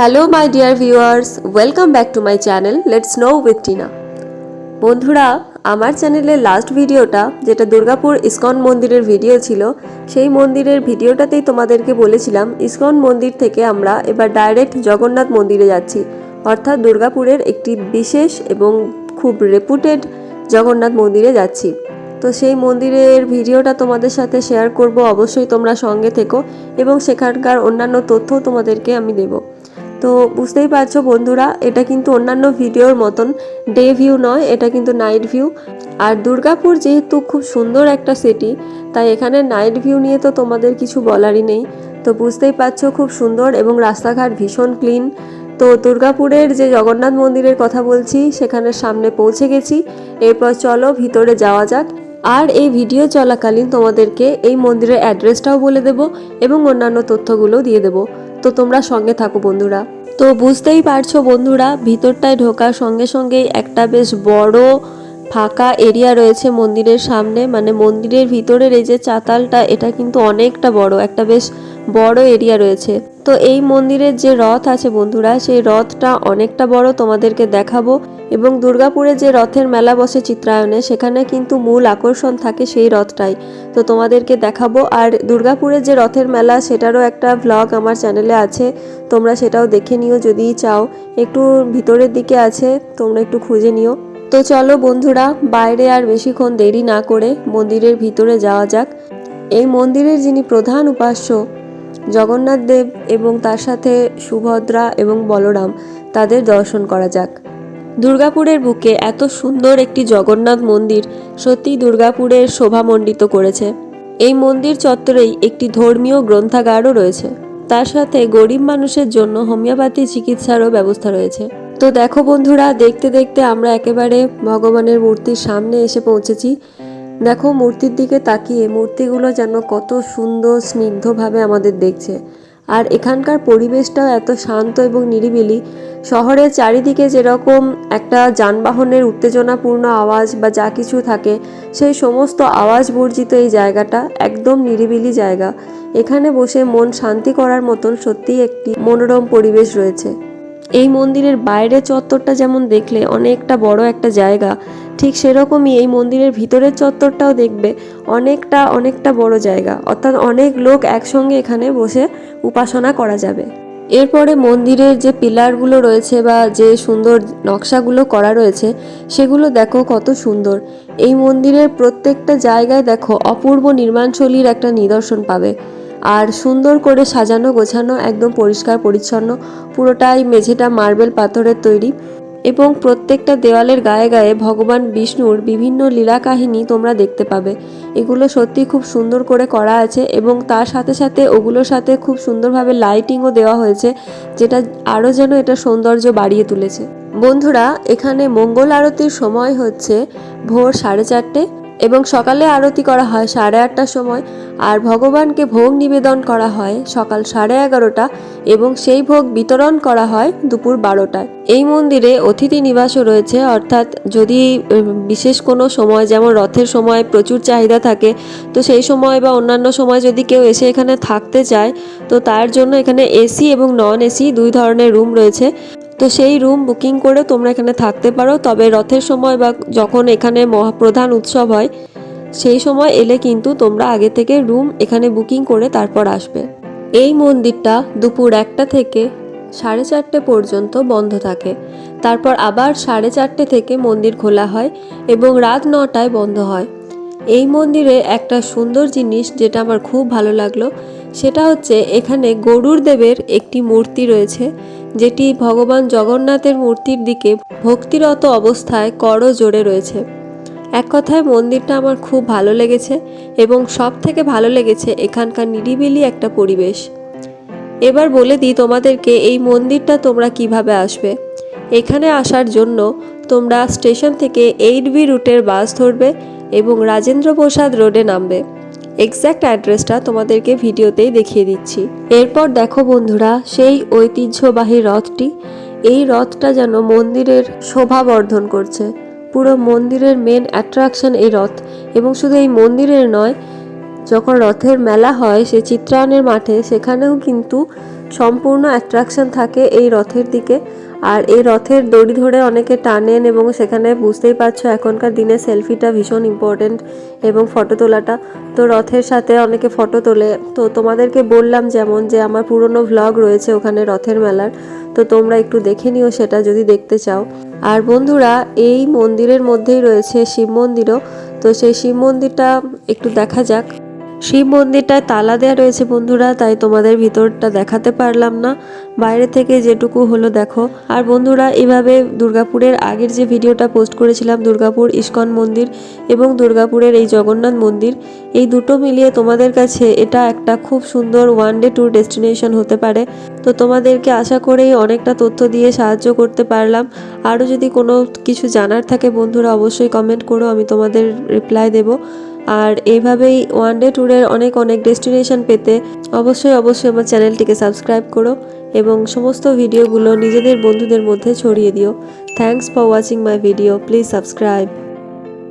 Hello my dear viewers welcome back to my channel let's know with Tina বন্ধুরা, আমার চ্যানেলের last ভিডিওটা যেটা দুর্গাপুর ইসকন মন্দিরের ভিডিও ছিল, সেই মন্দিরের ভিডিওটাতেই তোমাদেরকে বলেছিলাম, ইসকন মন্দির থেকে আমরা এবার ডাইরেক্ট জগন্নাথ মন্দিরে যাচ্ছি। অর্থাৎ দুর্গাপুরের একটি বিশেষ এবং খুব রেপুটেড জগন্নাথ মন্দিরে যাচ্ছি। তো সেই মন্দিরের ভিডিওটা তোমাদের সাথে শেয়ার করব। অবশ্যই তোমরা সঙ্গে থেকো এবং সেখানকার অন্যান্য তথ্য তোমাদেরকে আমি দেবো। তো বুঝতেই পারছ বন্ধুরা, এটা কিন্তু অন্যান্য ভিডিওর মতন ডে ভিউ নয়, এটা কিন্তু নাইট ভিউ আর দুর্গাপুর যেহেতু খুব সুন্দর একটা সিটি তাই এখানে নাইট ভিউ নিয়ে তো তোমাদের কিছু বলারই নেই। তো বুঝতেই পারছ খুব সুন্দর এবং রাস্তাঘাট ভীষণ ক্লিন তো দুর্গাপুরের যে জগন্নাথ মন্দিরের কথা বলছি, সেখানে সামনে পৌঁছে গেছি। এরপর চলো ভিতরে যাওয়া যাক। আর এই ভিডিও চলাকালীন তোমাদেরকে এই মন্দিরের অ্যাড্রেসটাও বলে দেব এবং অন্যান্য তথ্যগুলো দিয়ে দেব। তো তোমরা সঙ্গে থাকো বন্ধুরা। তো বুঝতেই পারছ বন্ধুরা, ভিতরটায় ঢোকার সঙ্গে সঙ্গেই একটা বেশ বড় ফাঁকা এরিয়া রয়েছে মন্দিরের সামনে। মানে মন্দিরের ভিতরের এই যে চাতালটা, এটা কিন্তু অনেকটা বড়, একটা বেশ বড় এরিয়া রয়েছে। তো এই মন্দিরের যে রথ আছে বন্ধুরা, সেই রথটা অনেকটা বড় তোমাদেরকে দেখাবো। এবং দুর্গাপুরে যে রথের মেলা বসে চিত্রায়নে সেখানে কিন্তু মূল আকর্ষণ থাকে সেই রথটাই। তো তোমাদেরকে দেখাবো। আর দুর্গাপুরে যে রথের মেলা, সেটারও একটা ভ্লগ আমার চ্যানেলে আছে। তোমরা সেটাও দেখে নিও যদি চাও। একটু ভিতরের দিকে আছে, তোমরা একটু খুঁজে নিও। তো চলো বন্ধুরা, বাইরে আর বেশিক্ষণ দেরি না করে মন্দিরের ভিতরে যাওয়া যাক। এই মন্দিরের যিনি প্রধান উপাস্য, জগন্নাথ দেব এবং তার সাথে সুভদ্রা এবং বলরাম, তাদের দর্শন করা যাক। দুর্গাপুরের বুকে এত সুন্দর একটি জগন্নাথ মন্দির সত্যি দুর্গাপুরের শোভামণ্ডিত করেছে। এই মন্দির চত্বরেই একটি ধর্মীয় গ্রন্থাগারও রয়েছে। তার সাথে গরিব মানুষের জন্য হোমিওপ্যাথি চিকিৎসারও ব্যবস্থা রয়েছে। তো দেখো বন্ধুরা, দেখতে দেখতে আমরা একেবারে ভগবানের মূর্তির সামনে এসে পৌঁছেছি। দেখো মূর্তির দিকে তাকিয়ে মূর্তিগুলো যেন কত সুন্দর স্নিগ্ধভাবে আমাদের দেখছে। আর এখানকার পরিবেশটাও এত শান্ত এবং নিরিবিলি। শহরের চারিদিকে যেরকম একটা যানবাহনের উত্তেজনাপূর্ণ আওয়াজ বা যা কিছু থাকে, সেই সমস্ত আওয়াজ বর্জিত এই জায়গাটা একদম নিরিবিলি জায়গা। এখানে বসে মন শান্তি করার মতন সত্যিই একটি মনোরম পরিবেশ রয়েছে। এই মন্দিরের বাইরে চত্বরটা যেমন দেখলে অনেকটা বড় একটা জায়গা, ঠিক সেরকমই এই মন্দিরের ভিতরের চত্বরটাও দেখবে অনেকটা অনেকটা বড় জায়গা। অর্থাৎ অনেক লোক একসঙ্গে এখানে বসে উপাসনা করা যাবে। এরপরে মন্দিরের যে পিলারগুলো রয়েছে বা যে সুন্দর নকশাগুলো করা রয়েছে, সেগুলো দেখো কত সুন্দর। এই মন্দিরের প্রত্যেকটা জায়গায় দেখো অপূর্ব নির্মাণশৈলীর একটা নিদর্শন পাবে। আর সুন্দর করে সাজানো, গোছানো, একদম পরিষ্কার, পরিচ্ছন্ন, পুরোটাই মেঝেটা মার্বেল পাথরের তৈরি। এবং প্রত্যেকটা দেওয়ালের গায়ে গায়ে ভগবান বিষ্ণুর বিভিন্ন লীলা কাহিনী তোমরা দেখতে পাবে। এগুলো সত্যি খুব সুন্দর করে করা আছে এবং তার সাথে সাথে ওগুলোর সাথে খুব সুন্দরভাবে লাইটিংও দেওয়া হয়েছে, যেটা আরও যেন এটা সৌন্দর্য বাড়িয়ে তুলেছে। বন্ধুরা, এখানে মঙ্গল আরতির সময় হচ্ছে ভোর সাড়ে চারটে। এবং সকালে আরতি করা হয় সাড়ে আটটার সময়, আর ভগবানকে ভোগ নিবেদন করা হয় সকাল সাড়ে এগারোটা এবং সেই ভোগ বিতরণ করা হয় দুপুর বারোটায়। এই মন্দিরে অতিথি নিবাসও রয়েছে, অর্থাৎ যদি বিশেষ কোনো সময়, যেমন রথের সময় প্রচুর চাহিদা থাকে, তো সেই সময় বা অন্যান্য সময় যদি কেউ এসে এখানে থাকতে চায়, তো তার জন্য এখানে এসি এবং নন এসি দুই ধরনের রুম রয়েছে। তো সেই রুম বুকিং করে তোমরা এখানে থাকতে পারো। তবে রথের সময় বা যখন এখানে মহা প্রধান উৎসব হয়, সেই সময় এলে কিন্তু তোমরা আগে থেকে রুম এখানে বুকিং করে তারপর আসবে। এই মন্দিরটা দুপুর একটা থেকে সাড়ে চারটে পর্যন্ত বন্ধ থাকে। তারপর আবার সাড়ে চারটে থেকে মন্দির খোলা হয় এবং রাত নটায় বন্ধ হয়। এই মন্দিরে একটা সুন্দর জিনিস যেটা আমার খুব ভালো লাগল, সেটা হচ্ছে এখানে গরুর দেবের একটি মূর্তি রয়েছে। যেটি ভগবান জগন্নাথের মূর্তির দিকে ভক্তিরত অবস্থায় করো জোরে রয়েছে। এক কথায় মন্দিরটা আমার খুব ভালো লেগেছে এবং সব থেকে ভালো লেগেছে এখানকার নিরিবিলি একটা পরিবেশ। এবার বলে দিই তোমাদেরকে, এই মন্দিরটা তোমরা কীভাবে আসবে? এখানে আসার জন্য তোমরা স্টেশন থেকে এইট বি রুটের বাস ধরবে এবং রাজেন্দ্র প্রসাদ রোডে নামবে। এক্স্যাক্ট অ্যাড্রেসটা তোমাদেরকে ভিডিওতেই দেখিয়ে দিচ্ছি। এরপর দেখো বন্ধুরা, সেই ঐতিহ্যবাহী রথটি, এই রথটা যেন মন্দিরের শোভা বর্ধন করছে। পুরো মন্দিরের মেন অ্যাট্রাকশন এই রথ, এবং শুধু এই মন্দিরের নয়, যখন রথের মেলা হয়, সে চিত্রায়নের মাঠে, সেখানেও কিন্তু সম্পূর্ণ অ্যাট্রাকশন থাকে এই রথের দিকে। আর এই রথের দড়ি ধরে অনেকে টানেন এবং সেখানে বুঝতেই পারছ এখনকার দিনে সেলফিটা ভীষণ ইম্পর্টেন্ট এবং ফটো তোলাটা। তো রথের সাথে অনেকে ফটো তোলে। তো তোমাদেরকে বললাম যেমন যে আমার পুরনো ভ্লগ রয়েছে ওখানে রথের মেলার। তো তোমরা একটু দেখে নিও সেটা যদি দেখতে চাও। আর বন্ধুরা, এই মন্দিরের মধ্যেই রয়েছে শিব মন্দিরও। তো সেই শিব মন্দিরটা একটু দেখা যাক। শিব মন্দিরটায় তালা দেওয়া রয়েছে বন্ধুরা, তাই তোমাদের ভিতরটা দেখাতে পারলাম না। বাইরে থেকে যেটুকু হলো দেখো। আর বন্ধুরা, এভাবে দুর্গাপুরের আগের যে ভিডিওটা পোস্ট করেছিলাম, দুর্গাপুর ইস্কন মন্দির এবং দুর্গাপুরের এই জগন্নাথ মন্দির, এই দুটো মিলিয়ে তোমাদের কাছে এটা একটা খুব সুন্দর ওয়ান ডে ট্যুর ডেস্টিনেশন হতে পারে। তো তোমাদেরকে আশা করেই অনেকটা তথ্য দিয়ে সাহায্য করতে পারলাম। আরও যদি কোনো কিছু জানার থাকে বন্ধুরা, অবশ্যই কমেন্ট করো, আমি তোমাদের রিপ্লাই দেবো। আর এইভাবেই ওয়ান ডে ট্যুরের অনেক অনেক ডেস্টিনেশন পেতে অবশ্যই অবশ্যই আমার চ্যানেলটিকে সাবস্ক্রাইব করো এবং সমস্ত ভিডিওগুলো নিজেদের বন্ধুদের মধ্যে ছড়িয়ে দিও। Thanks for watching my video please subscribe